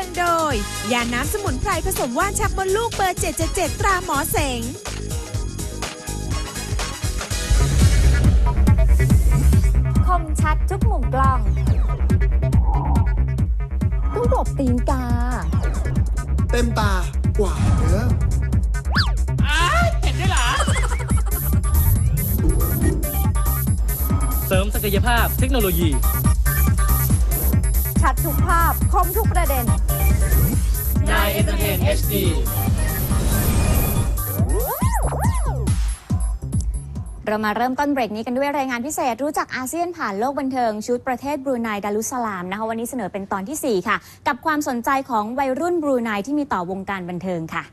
ทิงโดย ยาน้ำสมุนไพรผสมว่านชักบนลูกเบอร์ 777 ตราหมอเสงคมชัดทุกมุมกล้อง ต้องกลบตีนกา เต็มตากว่าเดิมเสริมศักยภาพเทคโนโลยี ชัดทุกภาพ คมทุกประเด็นนายเอ นเตอร์เทน HD เรามาเริ่มต้นเบรกนี้กันด้วยรายงานพิเศษ รู้จักอาเซียนผ่านโลกบันเทิงชุดประเทศบรูไนดารุสลามนะคะวันนี้เสนอเป็นตอนทีสี่4 ค่ะ กับความสนใจของวัยรุ่นบรูไนที่มีต่อวงการบันเทิงค่ะ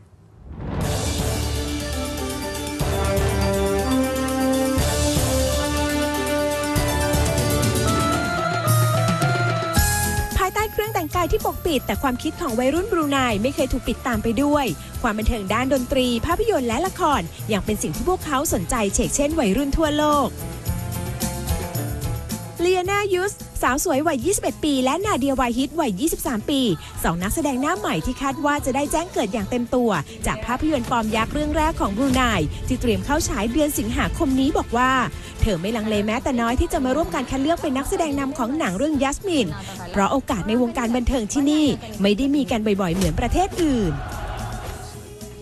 กายที่ปกปิด แต่ความคิดของวัยรุ่นบรูไนไม่เคยถูกปิดตามไปด้วย ความบันเทิงด้านดนตรี ภาพยนตร์และละครยังเป็นสิ่งที่พวกเขาสนใจเฉกเช่นวัยรุ่นทั่วโลกเลียนายุส สาวสวยวัย 21 ปี และนาเดีย วายฮิตวัย 23 ปีสองนักแสดงหน้าใหม่ที่คาดว่าจะได้แจ้งเกิดอย่างเต็มตัว จากภาพยนตร์ฟอร์มยักษ์เรื่องแรกของบรูไนที่เตรียมเข้าฉายเดือนสิงหาคมนี้บอกว่า เธอไม่ลังเลแม้แต่น้อยที่จะมาร่วมการคัดเลือกเป็นนักแสดงนำของหนังเรื่องยัสมินเพราะโอกาสในวงการบันเทิงที่นี่ ไม่ได้มีกันบ่อยๆเหมือนประเทศอื่น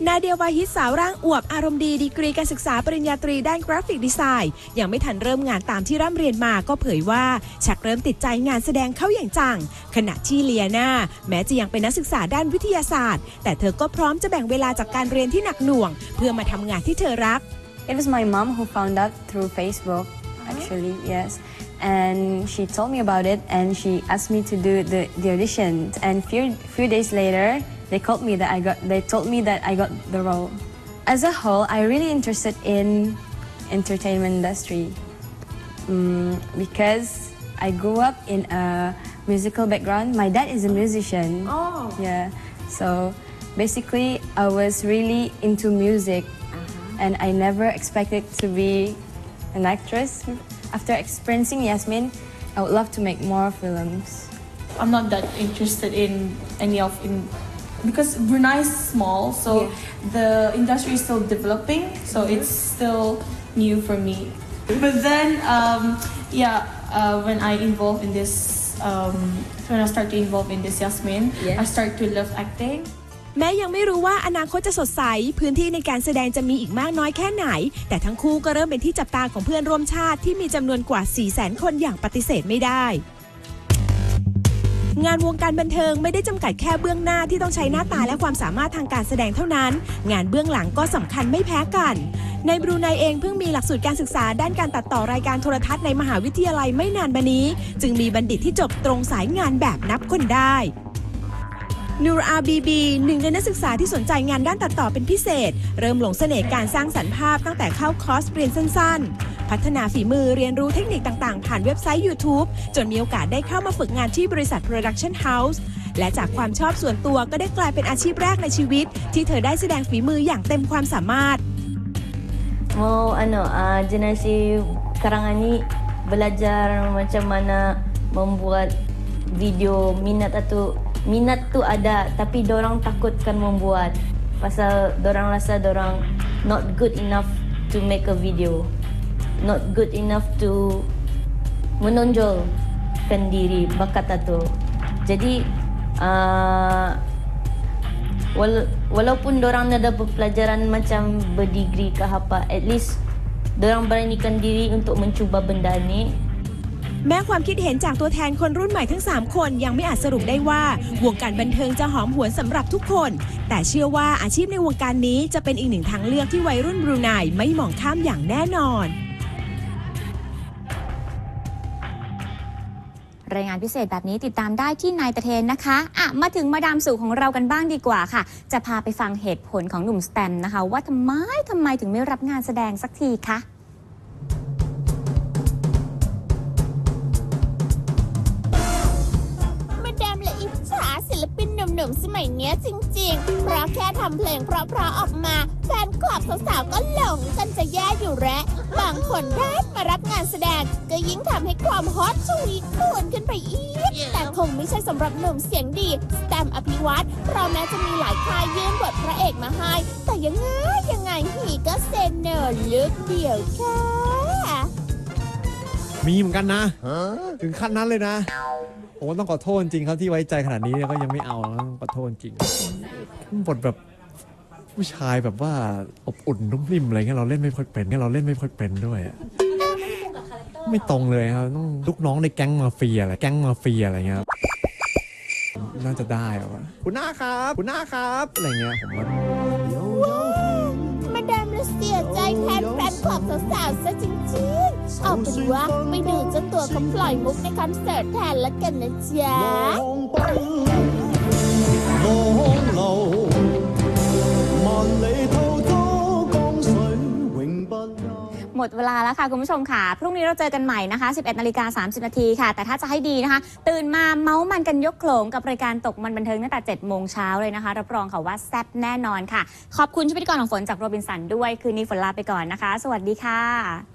นาเดียวาฮิตสาวร่างอวบอารมณ์ดีดีกรีการศึกษาปริญญาตรีด้านกราฟิกดีไซน์ ยังไม่ทันเริ่มงานตามที่ร่ำเรียนมาก็เผยว่า ชักเริ่มติดใจงานแสดงเข้าอย่างจัง ขณะที่เลียนาแม้จะยังเป็นนักศึกษาด้านวิทยาศาสตร์ แต่เธอก็พร้อมจะแบ่งเวลาจากการเรียนที่หนักหน่วง เพื่อมาทำงานที่เธอรัก It was my mom who found out through Facebook, actually, yes. And she told me about it and she asked me to do the, the audition. And few few days later, they called me that I got they told me that I got the role. As a whole, I really interested in entertainment industry mm, because I grew up in a musical background. My dad is a musician. Oh. Yeah. So basically, I was really into music, and I never expected to be an actress. After experiencing Yasmin, I would love to make more films. I'm not that interested in any of in because Brunei is small, so the industry is still developing, so it's still new for me. But then, um, yeah, uh, when I involve in this, um, when I start to involve in this Yasmin, I start to love acting. แม้ยังไม่รู้ว่าอนาคตจะสดใส พื้นที่ในการแสดงจะมีอีกมากน้อยแค่ไหน แต่ทั้งคู่ก็เริ่มเป็นที่จับตาของเพื่อนร่วมชาติที่มีจำนวนกว่า 4 0 0 0 0 0 คนอย่างปฏิเสธไม่ได้ งานวงการบันเทิงไม่ได้จำกัดแค่เบื้องหน้าที่ต้องใช้หน้าตาและความสามารถทางการแสดงเท่านั้น งานเบื้องหลังก็สำคัญไม่แพ้กันในบรูไนเองเพิ่งมีหลักสูตรการศึกษาด้านการตัดต่อรายการโทรทัศน์ในมหาวิทยาลัยไม่นานมานี้ จึงมีบัณฑิตที่จบตรงสายงานแบบนับคนได้นูรอาบีบีหนึ่งในนักศึกษาที่สนใจงานด้านตัดต่อเป็นพิเศษ เริ่มหลงเสน่ห์การสร้างสรรค์ภาพตั้งแต่เข้าคอร์สเรียนสั้นๆ พัฒนาฝีมือเรียนรู้เทคนิคต่างๆ ผ่านเว็บไซต์ YouTube จนมีโอกาสได้เข้ามาฝึกงานที่บริษัท Production House และจากความชอบส่วนตัวก็ได้กลายเป็นอาชีพแรกในชีวิต ที่เธอได้แสดงฝีมืออย่างเต็มความสามารถ mau ano ah, generasi sekarang ni belajar macam mana membuat video minat atau minat tu ada tapi dorang takutkan membuat pasal dorang rasa dorang not good enough to make a video not good enough to menonjolkan diri bakat atau jadi ah, Wala- walaupun dorang ada pelajaran macam berdegree ke apa, at least dorang beranikan diri untuk mencuba benda ni แม้ความคิดเห็นจากตัวแทนคนรุ่นใหม่ทั้ง 3 คนยังไม่อาจสรุปได้ว่าวงการบันเทิงจะหอมหวนสำหรับทุกคน แต่เชื่อว่าอาชีพในวงการนี้จะเป็นอีกหนึ่งทางเลือกที่วัยรุ่นบรูไนไม่มองข้ามอย่างแน่นอน รายงานพิเศษแบบนี้ติดตามได้ที่นายตะเทนนะคะอะมาถึงมาดามสู่ของเรากันบ้างดีกว่าค่ะ จะพาไปฟังเหตุผลของหนุ่มสแตมนะคะ ว่าทำไมทำไมถึงไม่รับงานแสดงสักทีคะ หนุ่หนุ่มๆสมัยเนี้ยจริงๆ เพราะแค่ทำเพลงเพราะๆออกมา แฟนคลับสาวๆก็หลงกันจะแย่อยู่แล้วบางคนได้มารับงานแสดง ก็ยิ่งทำให้ความฮอตชวีคูณขึ้นไปอีก แต่คงไม่ใช่สำหรับหนุ่มเสียงดีสแตมป์อภิวัตรเพราะแม้จะมีหลายค่ายยื่นบทพระเอกมาให้ แต่ยังไงยังไงฮีก็เซนเนอร์ลึกเดียวค่ะมีเหมือนกันนะ ถึงขั้นนั้นเลยนะ ผมก็ต้องขอโทษจริงครับที่ไว้ใจขนาดนี้ก็ยังไม่เอานะต้องขอโทษจริงบทแบบผู้ชายแบบว่าอบอุ่นนุ่มนิ่มอะไรเงี้ยเราเล่นไม่ค่อยเป็นเงี้ยเราเล่นไม่ค่อยเป็นด้วยอะไม่ตรงเลยครับต้องลูกน้องในแก๊งมาเฟียอะไรแก๊งมาเฟียอะไรเงี้ยครับน่าจะได้อะวะคุณหน้าครับคุณหน้าครับอะไรเงี้ยผมว่า แทนแฟนคลับสาวๆซะจริงๆเอาเป็นว่าไปดูเจ้าตัวเขาปล่อยมุกในคอนเสิร์ตแทนละกันนะจ๊ะลงเหล่ามาเล หมดเวลาแล้วค่ะคุณผู้ชมค่ะ พรุ่งนี้เราเจอกันใหม่นะคะ 11นาฬิกา30นาทีค่ะ แต่ถ้าจะให้ดีนะคะ ตื่นมาเมาส์มันกันยกโขลงกับรายการตกมันบันเทิงตั้งแต่7โมงเช้าเลยนะคะ รับรองค่ะว่าแซ่บแน่นอนค่ะ ขอบคุณชุดพิธีกรของฝนจากโรบินสันด้วย คืนนี้ฝนลาไปก่อนนะคะ สวัสดีค่ะ